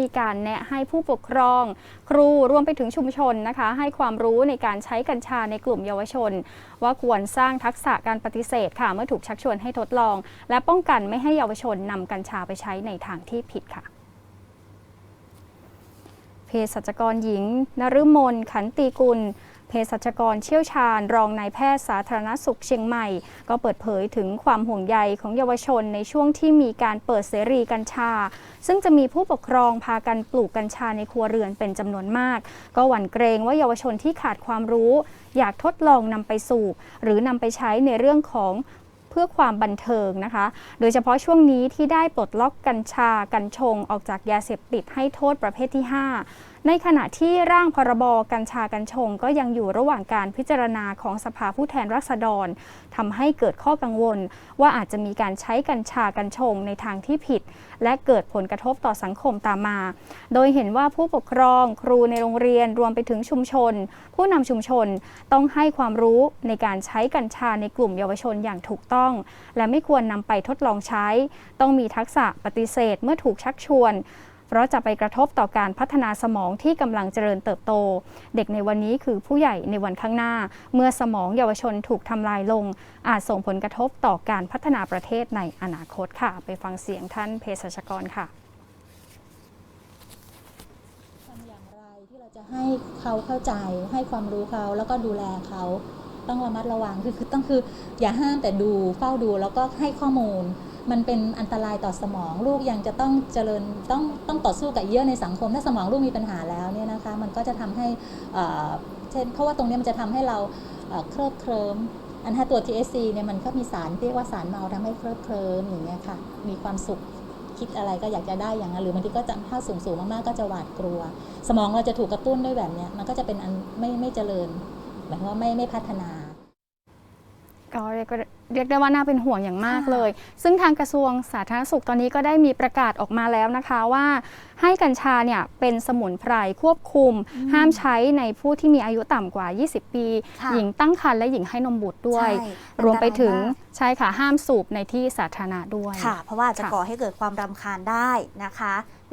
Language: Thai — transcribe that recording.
มีการแนะให้ผู้ปกครอง ครูรวมไปถึงชุมชนนะคะ ให้ความรู้ในการใช้กัญชาในกลุ่มเยาวชน ว่าควรสร้างทักษะการปฏิเสธค่ะ เมื่อถูกชักชวนให้ทดลอง และป้องกันไม่ให้เยาวชนนำกัญชาไปใช้ในทางที่ผิดค่ะเภสัชกรหญิง นฤมลขันตีกุล เภสัชกรเชี่ยวชาญ รองนายแพทย์สาธารณสุขเชียงใหม่ ก็เปิดเผยถึงความห่วงใยของเยาวชนในช่วงที่มีการเปิดเสรีกัญชา ซึ่งจะมีผู้ปกครองพากันปลูกกัญชาในครัวเรือนเป็นจำนวนมาก ก็หวั่นเกรงว่าเยาวชนที่ขาดความรู้ อยากทดลองนำไปสูบหรือนำไปใช้ในเรื่องของ พื่อความบันเทิงนะคะ โดยเฉพาะช่วงนี้ที่ได้ปลดล็อกกัญชากัญชงออกจากยาเสพติดให้โทษประเภทที่ 5 ในขณะที่ร่างพรบกัญชากัญชง ก็ยังอยู่ระหว่างการพิจารณาของสภาผู้แทนราษฎรทำให้เกิดข้อกังวล ว่าอาจจะมีการใช้กัญชากัญชงในทางที่ผิด และเกิดผลกระทบต่อสังคมตามมา โดยเห็นว่าผู้ปกครองครูในโรงเรียนรวมไปถึงชุมชน ผู้นำชุมชนต้องให้ความรู้ในการใช้กัญชาในกลุ่มเยาวชนอย่างถูกต้องและไม่ควรนำไปทดลองใช้ ต้องมีทักษะปฏิเสธเมื่อถูกชักชวน เพราะจะไปกระทบต่อการพัฒนาสมองที่กำลังเจริญเติบโต เด็กในวันนี้คือผู้ใหญ่ในวันข้างหน้า เมื่อสมองเยาวชนถูกทำลายลง อาจส่งผลกระทบต่อการพัฒนาประเทศในอนาคตค่ะ ไปฟังเสียงท่านเภสัชกรค่ะทำอย่างไรที่เราจะให้เขาเข้าใจให้ความรู้เขาแล้วก็ดูแลเขา ต้องระมัดระวังคือคือต้องคืออย่าห้ามแต่ดูเฝ้าดูแล้วก็ให้ข้อมูล มันเป็นอันตรายต่อสมอง ลูกยังจะต้องเจริญต้องต้องต่อสู้กับเยอะในสังคม ถ้าสมองลูกมีปัญหาแล้วเนี่ยนะคะมันก็จะทำให้เช่นเพราะว่าตรงนี้มันจะทำให้เราเคลิบเคลิ้มอันถ้าตัว THC เนี่ยมันก็มีสารที่เรียกว่าสารเมาทำให้เคลิบเคลิ้มอย่างเงี้ยค่ะมีความสุขคิดอะไรก็อยากจะได้อย่างนั้นหรือบางทีก็จะถ้าสูงสูงๆมากๆก็จะหวาดกลัว สมองเราจะถูกกระตุ้นด้วยแบบเนี้ยมันก็จะเป็นอันไม่ไม่เจริญ หมายความว่าไม่ไม่พัฒนา ก็เรียกเรียกได้ว่าน่าเป็นห่วงอย่างมากค่ะเลย ซึ่งทางกระทรวงสาธารณสุขตอนนี้ก็ได้มีประกาศออกมาแล้วนะคะว่า ให้กัญชาเนี่ยเป็นสมุนไพรควบคุม ห้ามใช้ในผู้ที่มีอายุต่ำกว่า 20 ปี ค่ะหญิงตั้งครรภ์และหญิงให้นมบุตรด้วย ใช่รวมไปถึงอันตรายมาก ใช่ค่ะห้ามสูบในที่สาธารณะด้วย ค่ะ เพราะว่าอาจจะค่ะ ก่อให้เกิดความรำคาญได้นะคะ